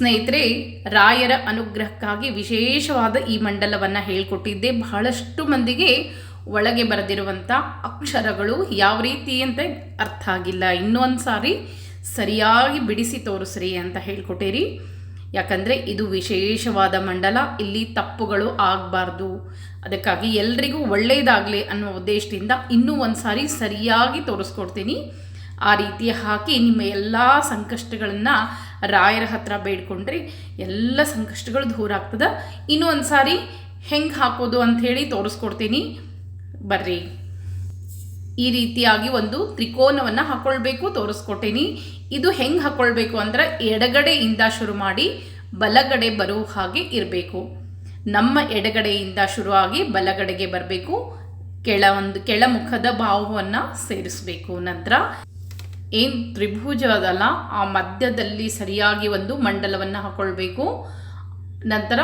ಸ್ನೇಹಿತರೆ, ರಾಯರ ಅನುಗ್ರಹಕ್ಕಾಗಿ ವಿಶೇಷವಾದ ಈ ಮಂಡಲವನ್ನು ಹೇಳ್ಕೊಟ್ಟಿದ್ದೆ. ಬಹಳಷ್ಟು ಮಂದಿಗೆ ಒಳಗೆ ಬರೆದಿರುವಂಥ ಅಕ್ಷರಗಳು ಯಾವ ರೀತಿ ಅಂತ ಅರ್ಥ ಆಗಿಲ್ಲ. ಇನ್ನೊಂದು ಸಾರಿ ಸರಿಯಾಗಿ ಬಿಡಿಸಿ ತೋರಿಸ್ರಿ ಅಂತ ಹೇಳ್ಕೊಟ್ಟಿರಿ. ಯಾಕಂದರೆ ಇದು ವಿಶೇಷವಾದ ಮಂಡಲ, ಇಲ್ಲಿ ತಪ್ಪುಗಳು ಆಗಬಾರ್ದು. ಅದಕ್ಕಾಗಿ ಎಲ್ರಿಗೂ ಒಳ್ಳೆಯದಾಗಲಿ ಅನ್ನೋ ಉದ್ದೇಶದಿಂದ ಇನ್ನೂ ಒಂದು ಸಾರಿ ಸರಿಯಾಗಿ ತೋರಿಸ್ಕೊಡ್ತೀನಿ. ಆ ರೀತಿ ಹಾಕಿ ನಿಮ್ಮ ಎಲ್ಲ ಸಂಕಷ್ಟಗಳನ್ನು ರಾಯರ ಹತ್ರ ಬೇಡ್ಕೊಂಡ್ರಿ ಎಲ್ಲ ಸಂಕಷ್ಟಗಳು ದೂರ ಆಗ್ತದೆ. ಇನ್ನೂ ಒಂದು ಸಾರಿ ಹೆಂಗೆ ಹಾಕೋದು ಅಂಥೇಳಿ ತೋರಿಸ್ಕೊಡ್ತೀನಿ. ಬರ್ರಿ. ಈ ರೀತಿಯಾಗಿ ಒಂದು ತ್ರಿಕೋನವನ್ನು ಹಾಕ್ಕೊಳ್ಬೇಕು ತೋರಿಸ್ಕೊಟ್ಟೇನಿ ಇದು ಹೆಂಗೆ ಹಾಕ್ಕೊಳ್ಬೇಕು ಅಂದ್ರೆ ಎಡಗಡೆಯಿಂದ ಶುರು ಮಾಡಿ ಬಲಗಡೆ ಬರೋ ಹಾಗೆ ಇರಬೇಕು. ನಮ್ಮ ಎಡಗಡೆಯಿಂದ ಶುರುವಾಗಿ ಬಲಗಡೆಗೆ ಬರಬೇಕು. ಕೆಳ ಒಂದು ಕೆಳಮುಖದ ಭಾವವನ್ನು ಸೇರಿಸಬೇಕು. ನಂತರ ಏನು ತ್ರಿಭುಜ ಅದಲ್ಲ, ಆ ಮಧ್ಯದಲ್ಲಿ ಸರಿಯಾಗಿ ಒಂದು ಮಂಡಲವನ್ನು ಹಾಕ್ಕೊಳ್ಬೇಕು ನಂತರ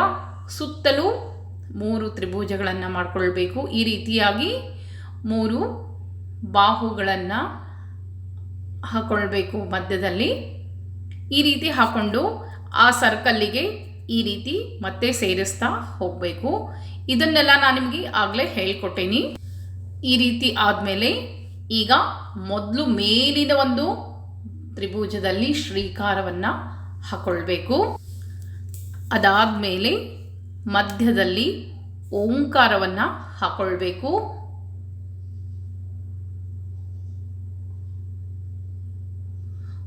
ಸುತ್ತಲೂ ಮೂರು ತ್ರಿಭುಜಗಳನ್ನು ಮಾಡಿಕೊಳ್ಬೇಕು. ಈ ರೀತಿಯಾಗಿ ಮೂರು ಬಾಹುಗಳನ್ನು ಹಾಕ್ಕೊಳ್ಬೇಕು ಮಧ್ಯದಲ್ಲಿ. ಈ ರೀತಿ ಹಾಕ್ಕೊಂಡು ಆ ಸರ್ಕಲ್ಲಿಗೆ ಈ ರೀತಿ ಮತ್ತೆ ಸೇರಿಸ್ತಾ ಹೋಗಬೇಕು. ಇದನ್ನೆಲ್ಲ ನಾನು ನಿಮಗೆ ಆಗಲೇ ಹೇಳ್ಕೊಟ್ಟೇನಿ. ಈ ರೀತಿ ಆದಮೇಲೆ ಈಗ ಮೊದಲು ಮೇಲಿನ ಒಂದು ತ್ರಿಭುಜದಲ್ಲಿ ಶ್ರೀಕಾರವನ್ನು ಹಾಕ್ಕೊಳ್ಬೇಕು ಅದಾದಮೇಲೆ ಮಧ್ಯದಲ್ಲಿ ಓಂಕಾರವನ್ನು ಹಾಕ್ಕೊಳ್ಬೇಕು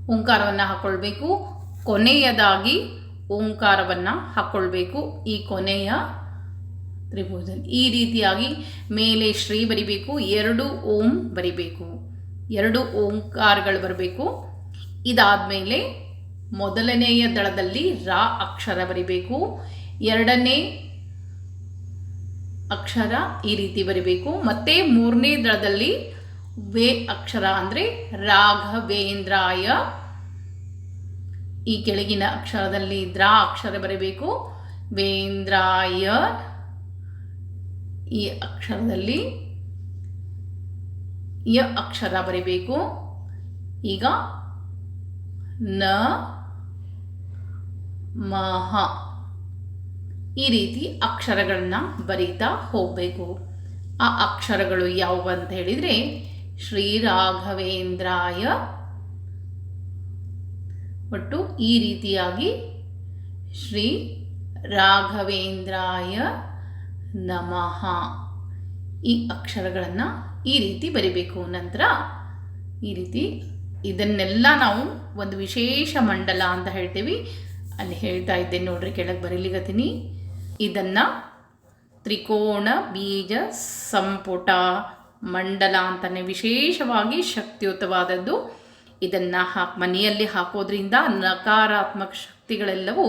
ಓಂಕಾರವನ್ನು ಹಾಕ್ಕೊಳ್ಬೇಕು ಕೊನೆಯದಾಗಿ ಓಂಕಾರವನ್ನು ಹಾಕ್ಕೊಳ್ಬೇಕು ಈ ಕೊನೆಯ ತ್ರಿಭುಜದಲ್ಲಿ ಈ ರೀತಿಯಾಗಿ ಮೇಲೆ ಶ್ರೀ ಬರಿಬೇಕು, ಎರಡು ಓಂ ಬರಿಬೇಕು. ಎರಡು ಓಂಕಾರಗಳು ಬರಬೇಕು. ಇದಾದಮೇಲೆ ಮೊದಲನೆಯ ದಳದಲ್ಲಿ ರಾ ಅಕ್ಷರ ಬರಿಬೇಕು. ಎರಡನೇ ಅಕ್ಷರ ಈ ರೀತಿ ಬರಿಬೇಕು. ಮತ್ತೆ ಮೂರನೇ ದಳದಲ್ಲಿ ವೇ ಅಕ್ಷರ ಅಂದರೆ ರಾಘವೇಂದ್ರಾಯ. ಈ ಕೆಳಗಿನ ಅಕ್ಷರದಲ್ಲಿ ದ್ರಾ ಅಕ್ಷರ ಬರಬೇಕು. ವೇಂದ್ರಾಯ. ಈ ಅಕ್ಷರದಲ್ಲಿ ಯ ಅಕ್ಷರ ಬರಿಬೇಕು. ಈಗ ನ ಮಹ ಈ ರೀತಿ ಅಕ್ಷರಗಳನ್ನು ಬರೀತಾ ಹೋಗಬೇಕು. ಆ ಅಕ್ಷರಗಳು ಯಾವುವು ಅಂತ ಹೇಳಿದರೆ ಶ್ರೀರಾಘವೇಂದ್ರಾಯ ಒಟ್ಟು ಈ ರೀತಿಯಾಗಿ ಶ್ರೀ ರಾಘವೇಂದ್ರಾಯ ನಮಃ. ಈ ಅಕ್ಷರಗಳನ್ನು ಈ ರೀತಿ ಬರಿಬೇಕು. ನಂತರ ಈ ರೀತಿ ಇದನ್ನೆಲ್ಲ ನಾವು ಒಂದು ವಿಶೇಷ ಮಂಡಲ ಅಂತ ಹೇಳ್ತೀವಿ. ಅಲ್ಲಿ ಹೇಳ್ತಾ ಇದ್ದೇನೆ ನೋಡ್ರಿ, ಕೆಳಗೆ ಬರೀಲಿಗತ್ತೀನಿ ಇದನ್ನು ತ್ರಿಕೋಣ ಬೀಜ ಸಂಪುಟ ಮಂಡಲ ಅಂತಲೇ ವಿಶೇಷವಾಗಿ ಶಕ್ತಿಯುತವಾದದ್ದು. ಇದನ್ನು ಹಾಕಿ, ಮನೆಯಲ್ಲಿ ಹಾಕೋದ್ರಿಂದ ನಕಾರಾತ್ಮಕ ಶಕ್ತಿಗಳೆಲ್ಲವೂ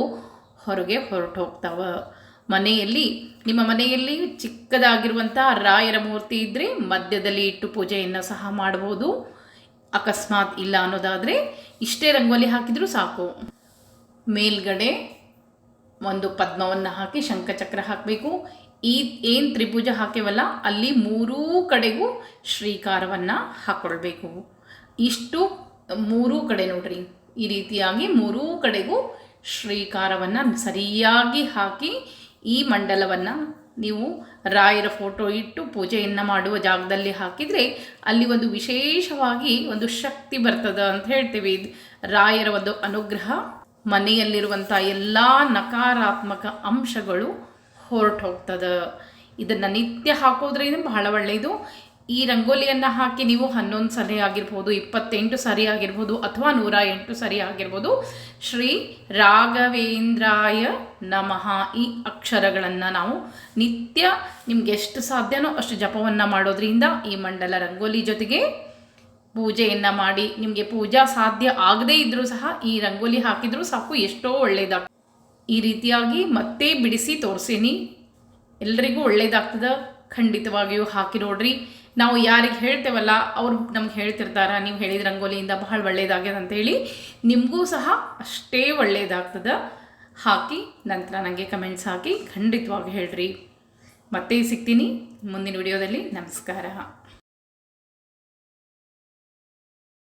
ಹೊರಗೆ ಹೊರಟು ಹೋಗ್ತಾವೆ ಮನೆಯಲ್ಲಿ, ನಿಮ್ಮ ಮನೆಯಲ್ಲಿ ಚಿಕ್ಕದಾಗಿರುವಂಥ ರಾಯರ ಮೂರ್ತಿ ಇದ್ದರೆ ಮಧ್ಯದಲ್ಲಿ ಇಟ್ಟು ಪೂಜೆಯನ್ನು ಸಹ ಮಾಡ್ಬೋದು. ಅಕಸ್ಮಾತ್ ಇಲ್ಲ ಅನ್ನೋದಾದರೆ ಇಷ್ಟೇ ರಂಗೋಲಿ ಹಾಕಿದರೂ ಸಾಕು. ಮೇಲ್ಗಡೆ ಒಂದು ಪದ್ಮವನ್ನು ಹಾಕಿ ಶಂಖಚಕ್ರ ಹಾಕಬೇಕು. ಈ ಏನು ತ್ರಿಭುಜ ಹಾಕಿವಲ್ಲ, ಅಲ್ಲಿ ಮೂರೂ ಕಡೆಗೂ ಶ್ರೀಕಾರವನ್ನು ಹಾಕ್ಕೊಳ್ಬೇಕು ಇಷ್ಟು ಮೂರೂ ಕಡೆ ನೋಡ್ರಿ. ಈ ರೀತಿಯಾಗಿ ಮೂರೂ ಕಡೆಗೂ ಶ್ರೀಕಾರವನ್ನು ಸರಿಯಾಗಿ ಹಾಕಿ ಈ ಮಂಡಲವನ್ನು ನೀವು ರಾಯರ ಫೋಟೋ ಇಟ್ಟು ಪೂಜೆಯನ್ನು ಮಾಡುವ ಜಾಗದಲ್ಲಿ ಹಾಕಿದರೆ ಅಲ್ಲಿ ಒಂದು ವಿಶೇಷವಾಗಿ ಒಂದು ಶಕ್ತಿ ಬರ್ತದೆ ಅಂತ ಹೇಳ್ತೀವಿ. ರಾಯರ ಒಂದು ಅನುಗ್ರಹ ಮನೆಯಲ್ಲಿರುವಂಥ ಎಲ್ಲ ನಕಾರಾತ್ಮಕ ಅಂಶಗಳು ಹೊರಟು ಹೋಗ್ತದೆ ಇದನ್ನು ನಿತ್ಯ ಹಾಕೋದ್ರಿಂದ ಬಹಳ ಒಳ್ಳೆಯದು ಈ ರಂಗೋಲಿಯನ್ನು ಹಾಕಿ ನೀವು ಹನ್ನೊಂದು ಸರಿ ಆಗಿರ್ಬೋದು, ಇಪ್ಪತ್ತೆಂಟು ಸರಿ ಆಗಿರ್ಬೋದು ಅಥವಾ ನೂರ ಎಂಟು ಸರಿ ಆಗಿರ್ಬೋದು, ಶ್ರೀ ರಾಘವೇಂದ್ರಾಯ ನಮಃ ಈ ಅಕ್ಷರಗಳನ್ನು ನಾವು ನಿತ್ಯ ನಿಮ್ಗೆ ಎಷ್ಟು ಸಾಧ್ಯನೋ ಅಷ್ಟು ಜಪವನ್ನು ಮಾಡೋದ್ರಿಂದ ಈ ಮಂಡಲ ರಂಗೋಲಿ ಜೊತೆಗೆ ಪೂಜೆಯನ್ನು ಮಾಡಿ ನಿಮಗೆ ಪೂಜಾ ಸಾಧ್ಯ ಆಗದೇ ಇದ್ದರೂ ಸಹ ಈ ರಂಗೋಲಿ ಹಾಕಿದರೂ ಸಾಕು, ಎಷ್ಟೋ ಒಳ್ಳೆಯದಾಗ ಈ ರೀತಿಯಾಗಿ ಮತ್ತೆ ಬಿಡಿಸಿ ತೋರಿಸೀನಿ. ಎಲ್ರಿಗೂ ಒಳ್ಳೆಯದಾಗ್ತದೆ ಖಂಡಿತವಾಗಿಯೂ ಹಾಕಿ ನೋಡ್ರಿ. ನಾವು ಯಾರಿಗೆ ಹೇಳ್ತೇವಲ್ಲ, ಅವ್ರು ನಮ್ಗೆ ಹೇಳ್ತಿರ್ತಾರ, ನೀವು ಹೇಳಿದ ರಂಗೋಲಿಯಿಂದ ಬಹಳ ಒಳ್ಳೇದಾಗ್ಯದ ಅಂತೇಳಿ ನಿಮಗೂ ಸಹ ಅಷ್ಟೇ ಒಳ್ಳೆಯದಾಗ್ತದೆ ಹಾಕಿ ನಂತರ ನನಗೆ ಕಮೆಂಟ್ಸ್ ಹಾಕಿ ಖಂಡಿತವಾಗಿ ಹೇಳ್ರಿ. ಮತ್ತೆ ಸಿಗ್ತೀನಿ ಮುಂದಿನ ವಿಡಿಯೋದಲ್ಲಿ ನಮಸ್ಕಾರ.